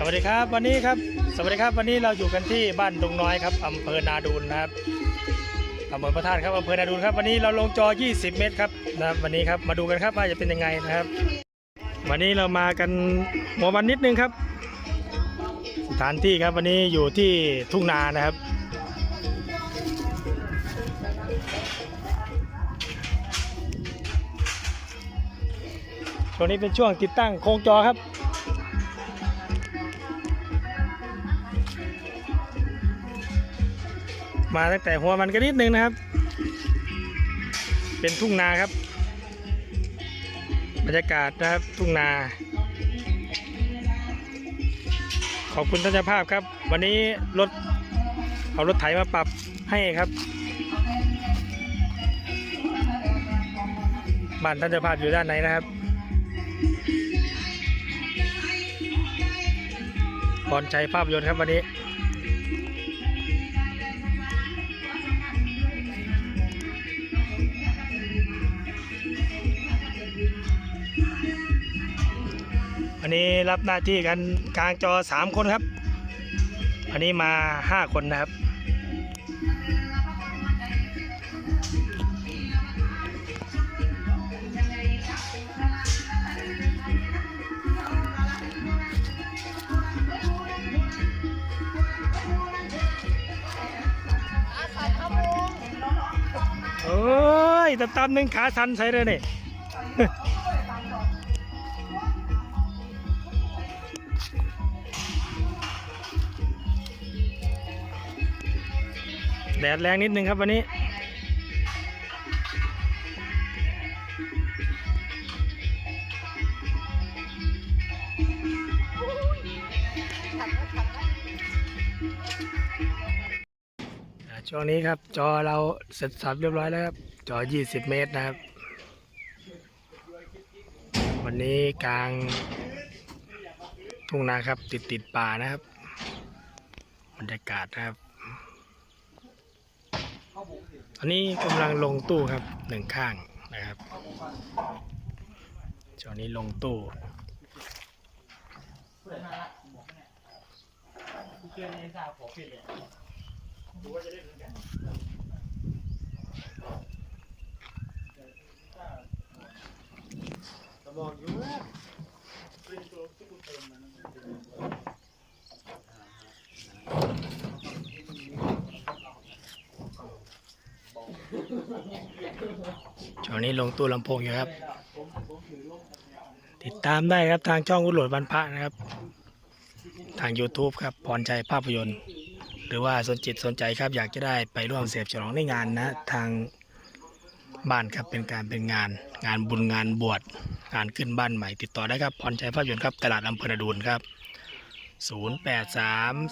สวัสดีครับวันนี้ครับสวัสดีครับวันนี้เราอยู่กันที่บ้านดงน้อยครับอำเภอนาดูนนะครับอำเภอพระธาตุครับอำเภอนาดูนครับวันนี้เราลงจอ 20 เมตรครับนะครับวันนี้ครับมาดูกันครับว่าจะเป็นยังไงนะครับ วันนี้เรามากันหัววันนิดนึงครับ สถานที่ครับวันนี้อยู่ที่ทุ่งนานะครับช่วงนี้เป็นช่วงติดตั้งโครงจอครับ มาตั้งแต่หัวมันก็นิดนึงนะครับ เป็นทุ่งนาครับ บรรยากาศนะครับทุ่งนา ขอบคุณท่านเจ้าภาพครับ วันนี้รถเอารถไถมาปรับให้ครับบ้านท่านเจ้าภาพอยู่ด้านไหนนะครับพรชัยภาพยนตร์ครับวันนี้ วันนี้รับหน้าที่กันกลางจอ3คนครับอันนี้มา5คนนะครับโอ้ยตำตำหนึ่งขาสันใส่เลยนี่ แดดแรงนิดนึงครับวันนี้ ช่วงนี้ครับ จอเราเสร็จสับเรียบร้อยแล้วครับ จอ 20 เมตรนะครับ วันนี้กลางทุ่งนาครับ ติดติดป่านะครับ บรรยากาศนะครับ อันนี้กำลังลงตู้ครับหนึ่งข้างนะครับช่วงนี้ลงตู้ ช่วงนี้ลงตู้ลำโพงอยู่ครับ ติดตามได้ครับทางช่องอุดโหลดบันพระนะครับ ทาง YouTube ครับพรชัยภาพยนตร์ หรือว่าสนจิตสนใจครับอยากจะได้ไปร่วมเสพฉลองในงานนะ ทางบ้านครับเป็นการเป็นงาน งานบุญงานบวชงานขึ้นบ้านใหม่ ติดต่อได้ครับพรชัยภาพยนตร์ครับตลาดอำเภอนาดูนครับ 083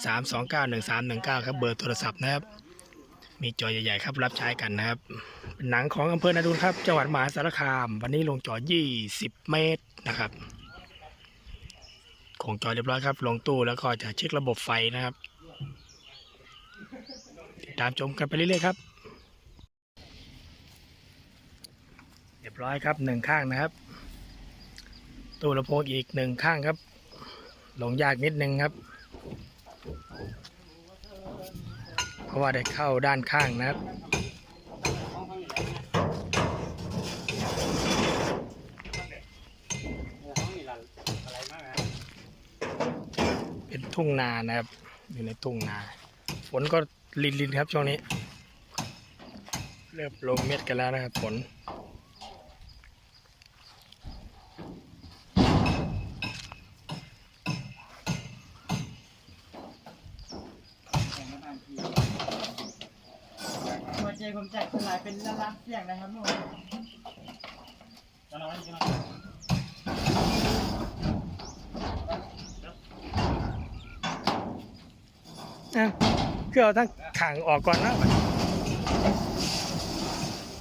329 1319 ครับเบอร์โทรศัพท์นะครับ มีจอใหญ่ๆครับ รับใช้กันนะครับ หนังของอำเภอนาดูนครับ จังหวัดมหาสารคาม วันนี้ลงจอ 20 เมตรนะครับคงจอเรียบร้อยครับ ลงตู้แล้วก็จะเช็คระบบไฟนะครับติดตามชมกันไปเรื่อยๆครับ เรียบร้อยครับหนึ่งข้างนะครับ ตู้ลำโพงอีกหนึ่งข้างครับ ลงยากนิดนึงครับ ราะว่าได้เข้าด้านข้างนะครับเป็นทุ่งนานะครับ อยู่ในทุ่งนา ฝนก็ลินลินๆครับช่วงนี้ เริ่มลงเม็ดกันแล้วนะครับฝน หัวใจ ผมแจกคนหลายเป็นล้านล้านเสียงนะครับนุ่มอะคือเอาทั้งขังออกก่อนนะ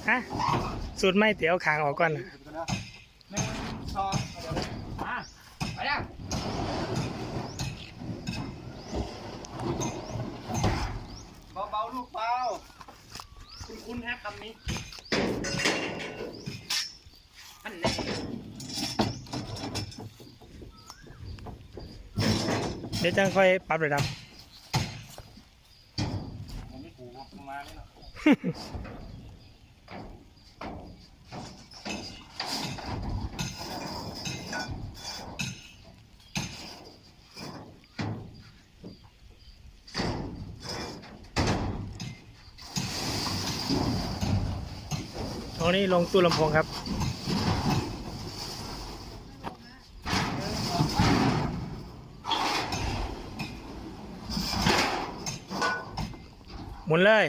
ฮะสูตรไม่เตี๋ยวขังออกก่อนนะหนึ่งสองมาไปแล้วเบาๆลูกเบา คุณคุณฮะคำนี้อันแน่เดี๋ยวจังค่อยปรับระดับ ผมไม่ถูกประมาณนี้ เนาะตรงนี้ลงตู้ลำโพงครับ หมุนเลย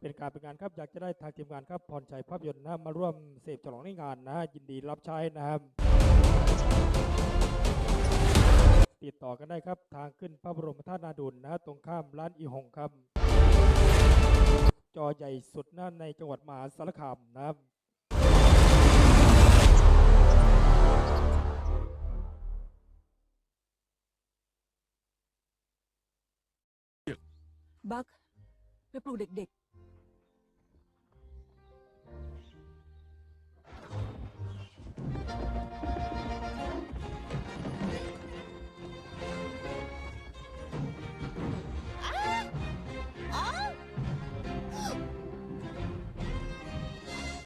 เป็นการเป็นงานครับอยากจะได้ทางทีมงานครับพรชัยภาพยนตร์นะมาร่วมเสพฉลองในงานนะยินดีรับใช้นะครับ ติดต่อกันได้ครับ ทางขึ้นพระบรมธาตุนาดุลนะตรงข้ามร้านอีหงครับ จอใหญ่สุดนะในจังหวัดมหาสารคามนะครับบักไปปลุกเด็ก